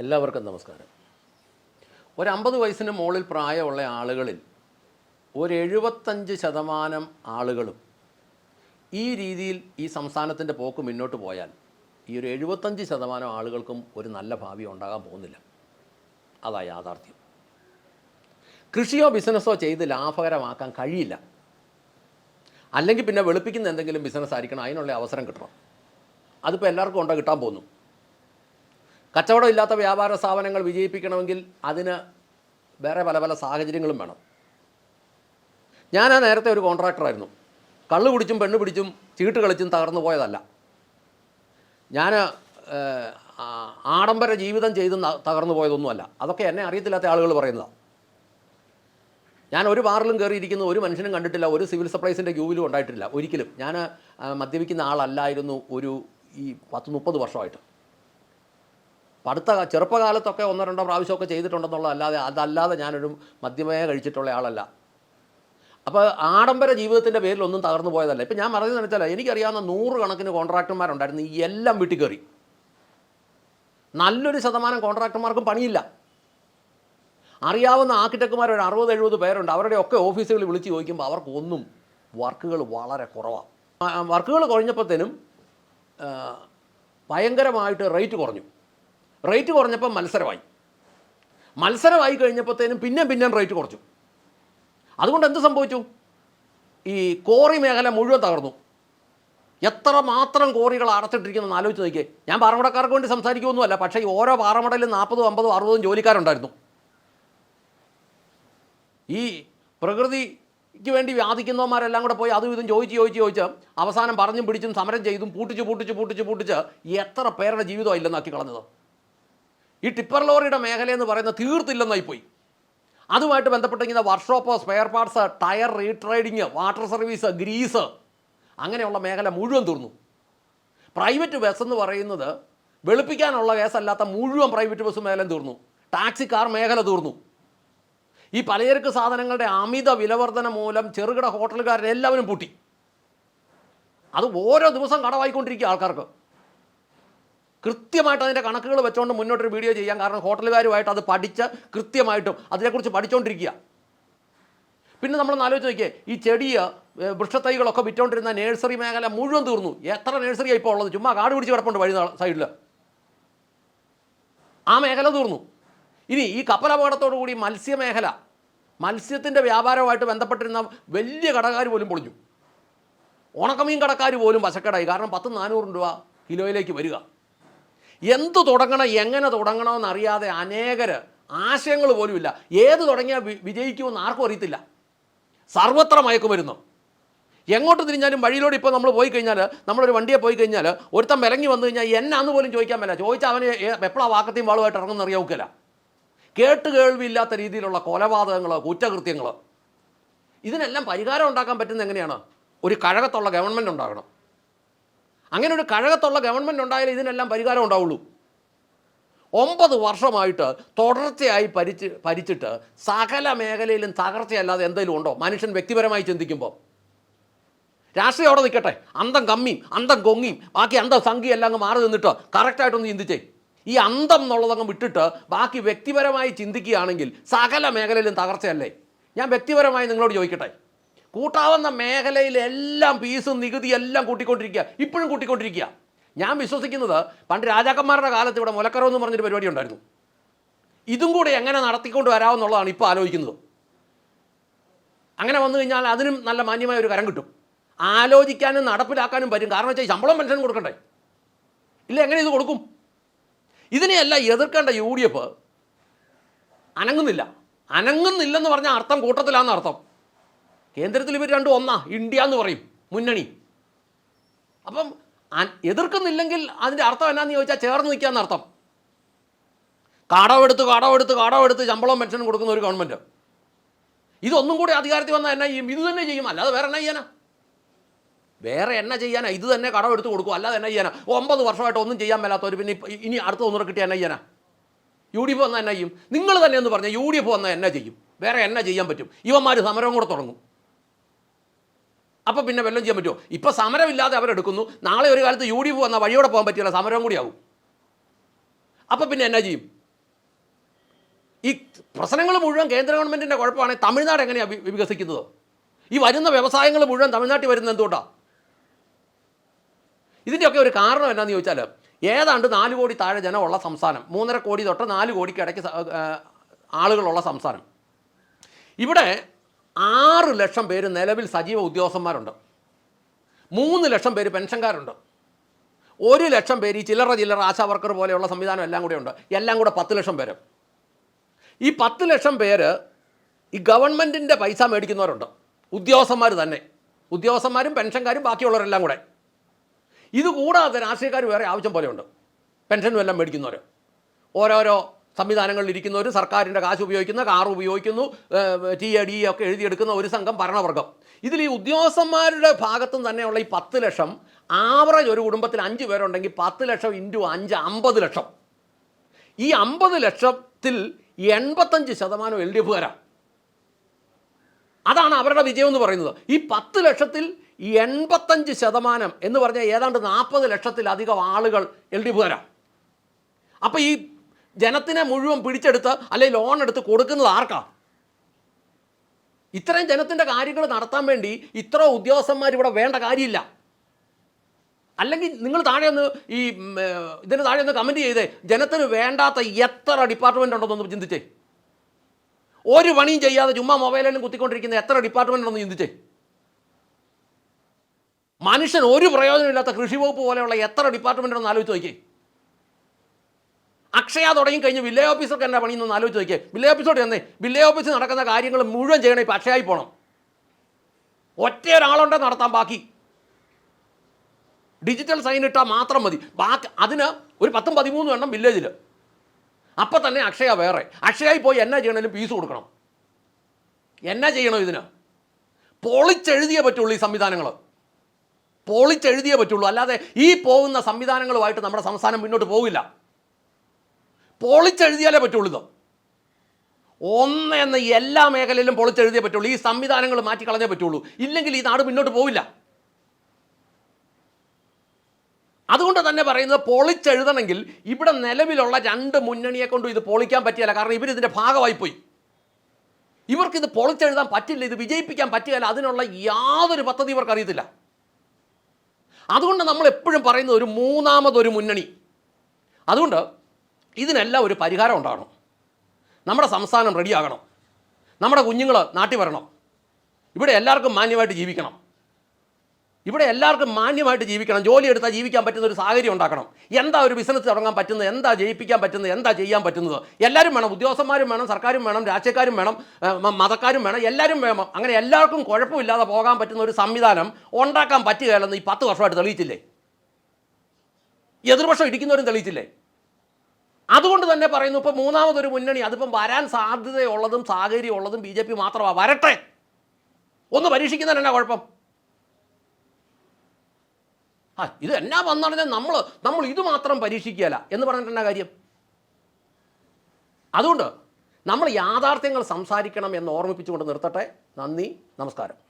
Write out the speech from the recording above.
എല്ലാവർക്കും നമസ്കാരം. ഒരു അമ്പത് വയസ്സിന് മുകളിൽ പ്രായമുള്ള ആളുകളിൽ ഒരു എഴുപത്തഞ്ച് ശതമാനം ആളുകളും ഈ രീതിയിൽ ഈ സംസ്ഥാനത്തിന്റെ പോക്ക് മുന്നോട്ട് പോയാൽ ഈ ഒരു എഴുപത്തഞ്ച് ശതമാനം ആളുകൾക്കും ഒരു നല്ല ഭാവി ഉണ്ടാകാൻ പോകുന്നില്ല. അതാ യാഥാർത്ഥ്യം. കൃഷിയോ ബിസിനസ്സോ ചെയ്ത് ലാഭകരമാക്കാൻ കഴിയില്ല. അല്ലെങ്കിൽ പിന്നെ വെളുപ്പിക്കുന്ന എന്തെങ്കിലും ബിസിനസ് ആയിരിക്കണം അതിനുള്ള അവസരം കിട്ടണം. അതിപ്പോൾ എല്ലാവർക്കും ഉണ്ടോ കിട്ടാൻ പോകുന്നു? കച്ചവടം ഇല്ലാത്ത വ്യാപാര സ്ഥാപനങ്ങൾ വിജയിപ്പിക്കണമെങ്കിൽ അതിന് വേറെ പല പല സാഹചര്യങ്ങളും വേണം. ഞാൻ ആ നേരത്തെ ഒരു കോൺട്രാക്ടറായിരുന്നു കള്ള് കുടിച്ചും പെണ്ണ് പിടിച്ചും ചീട്ട് കളിച്ചും തകർന്നു പോയതല്ല. ഞാൻ ആഡംബര ജീവിതം ചെയ്ത് തകർന്നു പോയതൊന്നുമല്ല. അതൊക്കെ എന്നെ അറിയത്തില്ലാത്ത ആളുകൾ പറയുന്നതാണ് ഞാൻ ഒരു ബാറിലും കയറിയിരിക്കുന്ന ഒരു മനുഷ്യനും കണ്ടിട്ടില്ല ഒരു സിവിൽ സപ്ലൈസിന്റെ ക്യൂവിലും ഉണ്ടായിട്ടില്ല. ഒരിക്കലും. ഞാൻ മദ്യപിക്കുന്ന ആളല്ലായിരുന്നു ഒരു ഈ പത്ത് മുപ്പത് വർഷമായിട്ട്. അടുത്ത കാ- ചെറുപ്പകാലത്തൊക്കെ ഒന്നോ രണ്ടോ പ്രാവശ്യമൊക്കെ ചെയ്തിട്ടുണ്ടെന്നുള്ളതല്ലാതെ അതല്ലാതെ ഞാനൊരു മദ്യമേ കഴിച്ചിട്ടുള്ള ആളല്ല അപ്പോൾ ആഡംബര ജീവിതത്തിന്റെ പേരിൽ ഒന്നും തകർന്നു പോയതല്ല. ഇപ്പം ഞാൻ പറയുന്നത് വെച്ചാൽ എനിക്കറിയാവുന്ന നൂറുകണക്കിന് കോൺട്രാക്ടർമാരുണ്ടായിരുന്നു. എല്ലാം വീട്ടിൽ കയറി. നല്ലൊരു ശതമാനം കോൺട്രാക്ടർമാർക്കും പണിയില്ല. അറിയാവുന്ന ആർക്കിടെക്ടുമാർ ഒരു അറുപത് എഴുപത് പേരുണ്ട്. അവരുടെ ഒക്കെ ഓഫീസുകളിൽ വിളിച്ച് ചോദിക്കുമ്പോൾ അവർക്കൊന്നും വർക്കുകൾ വളരെ കുറവാണ് വർക്കുകൾ കുറഞ്ഞപ്പോഴത്തേനും ഭയങ്കരമായിട്ട് റേറ്റ് കുറഞ്ഞു. റേറ്റ് കുറഞ്ഞപ്പോൾ മത്സരമായി. മത്സരമായി കഴിഞ്ഞപ്പോഴത്തേനും പിന്നെയും പിന്നെയും റേറ്റ് കുറച്ചു. അതുകൊണ്ട് എന്ത് സംഭവിച്ചു? ഈ കോറി മേഖല മുഴുവൻ തകർന്നു. എത്ര മാത്രം കോറികൾ അടച്ചിട്ടിരിക്കുന്നു ആലോചിച്ച് നോക്കിയേ. ഞാൻ പാറമടക്കാർക്ക് വേണ്ടി സംസാരിക്കുമൊന്നുമല്ല പക്ഷേ ഈ ഓരോ പാറമടയിലും നാൽപ്പതും അമ്പതും അറുപതും ജോലിക്കാരുണ്ടായിരുന്നു. ഈ പ്രകൃതിക്ക് വേണ്ടി വ്യാധിക്കുന്നവന്മാരെല്ലാം കൂടെ പോയി അതും ഇതും ചോദിച്ച് ചോദിച്ച് ചോദിച്ച് അവസാനം പറഞ്ഞും പിടിച്ചും സമരം ചെയ്തും പൂട്ടിച്ച് പൂട്ടിച്ച് പൂട്ടിച്ച് പൂട്ടിച്ച് എത്ര പേരുടെ ജീവിതം ഇല്ലെന്നാക്കി കളഞ്ഞത്? ഈ ടിപ്പർ ലോറിയുടെ മേഖലയെന്ന് പറയുന്നത് തീർത്തില്ലെന്നായി പോയി അതുമായിട്ട് ബന്ധപ്പെട്ടിങ്ങനെ workshop spare parts tyre retreading water service grease അങ്ങനെയുള്ള മേഖല മുഴുവൻ തീർന്നു. പ്രൈവറ്റ് ബസ് എന്ന് പറയുന്നത് വെളുപ്പിക്കാനുള്ള കേസല്ലാത്ത മുഴുവൻ പ്രൈവറ്റ് ബസ് മേഖല തീർന്നു. ടാക്സി കാർ മേഖല തീർന്നു. ഈ പലചരക്ക് സാധനങ്ങളുടെ അമിത വിലവർധന മൂലം ചെറുകിട ഹോട്ടലുകാരെല്ലാവരും പൂട്ടി. അത് ഓരോ ദിവസം കടവായിക്കൊണ്ടിരിക്കുക ആൾക്കാർക്ക്. കൃത്യമായിട്ട് അതിന്റെ കണക്കുകൾ വെച്ചുകൊണ്ട് മുന്നോട്ടൊരു വീഡിയോ ചെയ്യാം. കാരണം ഹോട്ടലുകാരുമായിട്ട് അത് പഠിച്ച് കൃത്യമായിട്ടും അതിനെക്കുറിച്ച് പഠിച്ചുകൊണ്ടിരിക്കുക പിന്നെ നമ്മൾ ആലോചിച്ച് നോക്കിയേ ഈ ചെടിയ വൃക്ഷത്തൈകളൊക്കെ വിറ്റുകൊണ്ടിരുന്ന നേഴ്സറി മേഖല മുഴുവൻ തീർന്നു. എത്ര നഴ്സറിയാണ് ഇപ്പോൾ ഉള്ളത്? ചുമ്മാ കാട് പിടിച്ച് കിടപ്പുണ്ട് വഴി സൈഡിൽ ആ മേഖല തീർന്നു. ഇനി ഈ കപ്പലപകടത്തോടു കൂടി മത്സ്യമേഖല മത്സ്യത്തിന്റെ വ്യാപാരവുമായിട്ട് ബന്ധപ്പെട്ടിരുന്ന വലിയ കടക്കാർ പോലും പൊളിഞ്ഞു. ഉണക്കമീൻ കടക്കാർ പോലും വശക്കടായി. കാരണം പത്ത് നാനൂറ് രൂപ കിലോയിലേക്ക് വരിക. എന്ത് തുടങ്ങണം എങ്ങനെ തുടങ്ങണമെന്ന് അറിയാതെ അനേകർ ആശയങ്ങൾ പോലുമില്ല ഏത് തുടങ്ങിയാൽ വിജയിക്കുമെന്ന് ആർക്കും അറിയത്തില്ല. സർവത്ര മയക്കുമരുന്നു എങ്ങോട്ട് തിരിഞ്ഞാലും വഴിയിലൂടെ ഇപ്പോൾ നമ്മൾ പോയി കഴിഞ്ഞാൽ നമ്മളൊരു വണ്ടിയെ പോയി കഴിഞ്ഞാൽ ഒരുത്തൻ വിലങ്ങി വന്നു കഴിഞ്ഞാൽ എന്നാന്ന് പോലും ചോദിക്കാൻ പറ്റില്ല ചോദിച്ചാൽ അവന് എപ്പോഴാണ് വാക്കത്തെയും വാളുമായിട്ട് ഇറങ്ങുന്ന അറിയാവുക്കില്ല കേട്ട് കേൾവിയില്ലാത്ത രീതിയിലുള്ള കൊലപാതകങ്ങൾ കുറ്റകൃത്യങ്ങൾ ഇതിനെല്ലാം പരിഹാരം ഉണ്ടാക്കാൻ പറ്റുന്നത് എങ്ങനെയാണ്? ഒരു കഴകത്തുള്ള ഗവൺമെന്റ് ഉണ്ടാകണം. അങ്ങനെ ഒരു കഴകത്തുള്ള ഗവൺമെന്റ് ഉണ്ടായാലേ ഇതിനെല്ലാം പരിഹാരം ഉണ്ടാവുള്ളൂ. ഒമ്പത് വർഷമായിട്ട് തുടർച്ചയായി ഭരിച്ച് ഭരിച്ചിട്ട് സകല മേഖലയിലും തകർച്ചയല്ലാതെ എന്തെങ്കിലും ഉണ്ടോ? മനുഷ്യൻ വ്യക്തിപരമായി ചിന്തിക്കുമ്പോൾ രാഷ്ട്രീയം അവിടെ നിൽക്കട്ടെ. അന്തം കമ്മിയും അന്തം കൊങ്ങിയും ബാക്കി അന്തം സംഖ്യ എല്ലാം അങ്ങ് മാറി നിന്നിട്ട് കറക്റ്റായിട്ടൊന്ന് ചിന്തിച്ചേ. ഈ അന്തം എന്നുള്ളതങ്ങ് വിട്ടിട്ട് ബാക്കി വ്യക്തിപരമായി ചിന്തിക്കുകയാണെങ്കിൽ സകല മേഖലയിലും തകർച്ചയല്ലേ? ഞാൻ വ്യക്തിപരമായി നിങ്ങളോട് ചോദിക്കട്ടെ. കൂട്ടാവുന്ന മേഖലയിലെല്ലാം ഫീസും നികുതി എല്ലാം കൂട്ടിക്കൊണ്ടിരിക്കുക. ഇപ്പോഴും കൂട്ടിക്കൊണ്ടിരിക്കുക. ഞാൻ വിശ്വസിക്കുന്നത് പണ്ട് രാജാക്കന്മാരുടെ കാലത്ത് ഇവിടെ മുലക്കറവ് എന്ന് പറഞ്ഞൊരു പരിപാടി ഉണ്ടായിരുന്നു. ഇതും കൂടെ എങ്ങനെ നടത്തിക്കൊണ്ട് വരാമെന്നുള്ളതാണ് ഇപ്പോൾ ആലോചിക്കുന്നത്. അങ്ങനെ വന്നു കഴിഞ്ഞാൽ അതിനും നല്ല മാന്യമായ ഒരു കരം കിട്ടും. ആലോചിക്കാനും നടപ്പിലാക്കാനും പറ്റും. കാരണം വെച്ചാൽ ശമ്പളം പെൻഷൻ കൊടുക്കണ്ടേ? ഇല്ല എങ്ങനെ ഇത് കൊടുക്കും? ഇതിനെയല്ല എതിർക്കേണ്ട യു ഡി എഫ് അനങ്ങുന്നില്ല. അനങ്ങുന്നില്ലെന്ന് പറഞ്ഞാൽ അർത്ഥം കൂട്ടത്തിലാണെന്ന് അർത്ഥം. കേന്ദ്രത്തിൽ ഇവർ രണ്ടും ഒന്നാ ഇന്ത്യ എന്ന് പറയും മുന്നണി. അപ്പം എതിർക്കുന്നില്ലെങ്കിൽ അതിന്റെ അർത്ഥം എന്നാന്ന് ചോദിച്ചാൽ ചേർന്ന് നിൽക്കുക എന്നർത്ഥം കാടവെടുത്ത് കാടവെടുത്ത് കാടവെടുത്ത് ശമ്പളം പെൻഷൻ കൊടുക്കുന്ന ഒരു ഗവൺമെന്റ് ഇതൊന്നും കൂടി അധികാരത്തിൽ വന്നാൽ എന്നാ ചെയ്യും? ഇത് തന്നെ ചെയ്യും. അല്ലാതെ വേറെ എന്നാ ചെയ്യാനാ? വേറെ എന്നാ ചെയ്യാനാ? ഇത് തന്നെ കടമെടുത്ത് കൊടുക്കും. അല്ലാതെ എന്നാ ചെയ്യാനാ? ഒമ്പത് വർഷമായിട്ട് ഒന്നും ചെയ്യാൻ മേലാത്തവർ പിന്നെ ഇനി അടുത്ത ഒന്നുകൂടെ കിട്ടിയാൽ എന്നാ ചെയ്യാനാ? യു ഡി എഫ് വന്നാൽ എന്നാ ചെയ്യും? നിങ്ങൾ തന്നെ എന്ന് പറഞ്ഞാൽ യു ഡി എഫ് വന്നാൽ എന്നാ ചെയ്യും? വേറെ എന്നാ ചെയ്യാൻ പറ്റും? ഇവന്മാർ സമരം കൂടെ തുടങ്ങും. അപ്പോൾ പിന്നെ വല്ലതും ചെയ്യാൻ പറ്റുമോ? ഇപ്പോൾ സമരമില്ലാതെ അവരെടുക്കുന്നു. നാളെ ഒരു കാലത്ത് യു ഡി എഫ് വന്നാൽ വഴിയോടെ പോകാൻ പറ്റില്ല സമരം കൂടിയാവും അപ്പോൾ പിന്നെ എന്നാ ചെയ്യും? ഈ പ്രശ്നങ്ങൾ മുഴുവൻ കേന്ദ്ര ഗവൺമെന്റിന്റെ കുഴപ്പമാണെങ്കിൽ തമിഴ്നാട് എങ്ങനെയാണ് വികസിക്കുന്നത്? ഈ വരുന്ന വ്യവസായങ്ങൾ മുഴുവൻ തമിഴ്നാട്ടിൽ വരുന്നത് എന്തുകൊണ്ടാണ് ഇതിന്റെയൊക്കെ ഒരു കാരണം എന്നാന്ന് ചോദിച്ചാൽ ഏതാണ്ട് നാല് കോടി താഴെ ജനമുള്ള സംസ്ഥാനം മൂന്നര കോടി തൊട്ട് നാല് കോടിക്ക് ഇടയ്ക്ക് ആളുകളുള്ള സംസ്ഥാനം. ഇവിടെ ആറ് ലക്ഷം പേര് നിലവിൽ സജീവ ഉദ്യോഗസ്ഥന്മാരുണ്ട്. മൂന്ന് ലക്ഷം പേര് പെൻഷൻകാരുണ്ട്. ഒരു ലക്ഷം പേര് ഈ ചില്ലറ ചില്ലറ ആശാ വർക്കർ പോലെയുള്ള സംവിധാനം എല്ലാം കൂടെ ഉണ്ട്. എല്ലാം കൂടെ പത്ത് ലക്ഷം പേര്. ഈ പത്ത് ലക്ഷം പേര് ഈ ഗവൺമെന്റിന്റെ പൈസ മേടിക്കുന്നവരുണ്ട്. ഉദ്യോഗസ്ഥന്മാർ തന്നെ. ഉദ്യോഗസ്ഥന്മാരും പെൻഷൻകാരും ബാക്കിയുള്ളവരെല്ലാം കൂടെ. ഇതുകൂടാതെ രാഷ്ട്രീയക്കാർ വേറെ ആവശ്യം പോലെയുണ്ട്. പെൻഷനും എല്ലാം മേടിക്കുന്നവർ ഓരോരോ സംവിധാനങ്ങളിൽ ഇരിക്കുന്നവർ സർക്കാരിന്റെ കാശ് ഉപയോഗിക്കുന്ന കാർ ഉപയോഗിക്കുന്നു ടി എ ഡി ഒക്കെ എഴുതിയെടുക്കുന്ന ഒരു സംഘം ഭരണവർഗം. ഇതിൽ ഈ ഉദ്യോഗസ്ഥന്മാരുടെ ഭാഗത്തും തന്നെയുള്ള ഈ പത്ത് ലക്ഷം ആവറേജ് ഒരു കുടുംബത്തിൽ അഞ്ച് പേരുണ്ടെങ്കിൽ പത്ത് ലക്ഷം ഇന്റു അഞ്ച് അമ്പത് ലക്ഷം. ഈ അമ്പത് ലക്ഷത്തിൽ എൺപത്തഞ്ച് ശതമാനം എൽ ഡി അതാണ് അവരുടെ വിജയം എന്ന് പറയുന്നത്. ഈ പത്ത് ലക്ഷത്തിൽ എൺപത്തഞ്ച് ശതമാനം എന്ന് പറഞ്ഞാൽ ഏതാണ്ട് നാൽപ്പത് ലക്ഷത്തിലധികം ആളുകൾ എൽ ഡി എഫുകാരാണ് അപ്പോൾ ഈ ജനത്തിനെ മുഴുവൻ പിടിച്ചെടുത്ത് അല്ലെങ്കിൽ ലോൺ എടുത്ത് കൊടുക്കുന്നത് ആർക്കാ? ഇത്രയും ജനത്തിന്റെ കാര്യങ്ങൾ നടത്താൻ വേണ്ടി ഇത്ര ഉദ്യോഗസ്ഥന്മാർ ഇവിടെ വേണ്ട കാര്യമില്ല. അല്ലെങ്കിൽ നിങ്ങൾ താഴെ ഒന്ന് ഈ ഇതിന് താഴെ ഒന്ന് കമന്റ് ചെയ്തേ. ജനത്തിന് വേണ്ടാത്ത എത്ര ഡിപ്പാർട്ട്മെന്റ് ഉണ്ടെന്നൊന്ന് ചിന്തിച്ചേ. ഒരു പണിയും ചെയ്യാതെ ചുമ്മാ മൊബൈലിലും കുത്തിക്കൊണ്ടിരിക്കുന്ന എത്ര ഡിപ്പാർട്ട്മെന്റ് ഉണ്ടെന്ന് ചിന്തിച്ചേ. മനുഷ്യൻ ഒരു പ്രയോജനമില്ലാത്ത കൃഷി വകുപ്പ് പോലെയുള്ള എത്ര ഡിപ്പാർട്ട്മെന്റ് ഉണ്ടെന്ന് ആലോചിച്ച് നോക്കിയേ. അക്ഷയ തുടങ്ങി കഴിഞ്ഞ് വില്ലേജ് ഓഫീസർക്ക് എന്നാ പണി എന്നൊന്ന് ആലോചിച്ച് നോക്കിയേ. വില്ലേജ് ഓഫീസോട് ചെന്നേ. വില്ലേജ് ഓഫീസിൽ നടക്കുന്ന കാര്യങ്ങൾ മുഴുവൻ ചെയ്യണേ ഇപ്പം അക്ഷയായി പോകണം ഒറ്റ ഒരാളുണ്ടെ നടത്താൻ ബാക്കി. ഡിജിറ്റൽ സൈൻ ഇട്ടാൽ മാത്രം മതി. ബാക്കി അതിന് ഒരു പത്തും പതിമൂന്നും എണ്ണം വില്ലേജിൽ അപ്പം തന്നെ അക്ഷയ വേറെ. അക്ഷയായി പോയി എന്നാ ചെയ്യണമെങ്കിലും ഫീസ് കൊടുക്കണം. എന്നാ ചെയ്യണം ഇതിന്? പൊളിച്ചെഴുതിയേ പറ്റുള്ളൂ ഈ സംവിധാനങ്ങൾ പൊളിച്ചെഴുതിയേ പറ്റുള്ളൂ. അല്ലാതെ ഈ പോകുന്ന സംവിധാനങ്ങളുമായിട്ട് നമ്മുടെ സംസ്ഥാനം മുന്നോട്ട് പോകില്ല പൊളിച്ചെഴുതിയാലേ പറ്റുള്ളൂ ഇത്. ഒന്ന് എന്ന എല്ലാ മേഖലയിലും പൊളിച്ചെഴുതിയേ പറ്റുള്ളൂ. ഈ സംവിധാനങ്ങൾ മാറ്റിക്കളഞ്ഞേ പറ്റുള്ളൂ. ഇല്ലെങ്കിൽ ഈ നാട് മുന്നോട്ട് പോവില്ല. അതുകൊണ്ട് തന്നെ പറയുന്നത് പൊളിച്ചെഴുതണമെങ്കിൽ ഇവിടെ നിലവിലുള്ള രണ്ട് മുന്നണിയെ കൊണ്ടും ഇത് പൊളിക്കാൻ പറ്റിയല്ല. കാരണം ഇവരിതിന്റെ ഭാഗമായി പോയി. ഇവർക്കിത് പൊളിച്ചെഴുതാൻ പറ്റില്ല ഇത് വിജയിപ്പിക്കാൻ പറ്റിയല്ല അതിനുള്ള യാതൊരു പദ്ധതി ഇവർക്ക് അറിയത്തില്ല. അതുകൊണ്ട് നമ്മൾ എപ്പോഴും പറയുന്നത് ഒരു മൂന്നാമതൊരു മുന്നണി. അതുകൊണ്ട് ഇതിനെല്ലാം ഒരു പരിഹാരം ഉണ്ടാകണം. നമ്മുടെ സംസ്ഥാനം റെഡിയാകണം നമ്മുടെ കുഞ്ഞുങ്ങൾ നാട്ടിൽ വരണം. ഇവിടെ എല്ലാവർക്കും മാന്യമായിട്ട് ജീവിക്കണം. ഇവിടെ എല്ലാവർക്കും മാന്യമായിട്ട് ജീവിക്കണം. ജോലി എടുത്താൽ ജീവിക്കാൻ പറ്റുന്ന ഒരു സാഹചര്യം ഉണ്ടാക്കണം. എന്താ ഒരു ബിസിനസ് തുടങ്ങാൻ പറ്റുന്നത്? എന്താ ജയിപ്പിക്കാൻ പറ്റുന്നത്? എന്താ ചെയ്യാൻ പറ്റുന്നത്? എല്ലാവരും വേണം. ഉദ്യോഗസ്ഥന്മാരും വേണം. സർക്കാരും വേണം. രാഷ്ട്രീയക്കാരും വേണം. മതക്കാരും വേണം. എല്ലാവരും വേണം. അങ്ങനെ എല്ലാവർക്കും കുഴപ്പമില്ലാതെ പോകാൻ പറ്റുന്ന ഒരു സംവിധാനം ഉണ്ടാക്കാൻ പറ്റുകയല്ലെന്ന് ഈ പത്ത് വർഷമായിട്ട് തെളിയിച്ചില്ലേ? എതിർപക്ഷം ഇരിക്കുന്നവരും തെളിയിച്ചില്ലേ? അതുകൊണ്ട് തന്നെ പറയുന്നു ഇപ്പോൾ മൂന്നാമതൊരു മുന്നണി അതിപ്പം വരാൻ സാധ്യതയുള്ളതും സാഹചര്യമുള്ളതും ബി ജെ പി മാത്രമാണ് വരട്ടെ. ഒന്ന് പരീക്ഷിക്കുന്നതന്നെ കുഴപ്പം? ആ ഇത് എന്നാ വന്നറിഞ്ഞാൽ നമ്മൾ നമ്മൾ ഇത് മാത്രം പരീക്ഷിക്കുകയല്ല. എന്ന് പറഞ്ഞിട്ട് കാര്യം? അതുകൊണ്ട് നമ്മൾ യാഥാർത്ഥ്യങ്ങൾ സംസാരിക്കണം എന്ന് ഓർമ്മിപ്പിച്ചുകൊണ്ട് നിർത്തട്ടെ. നന്ദി നമസ്കാരം.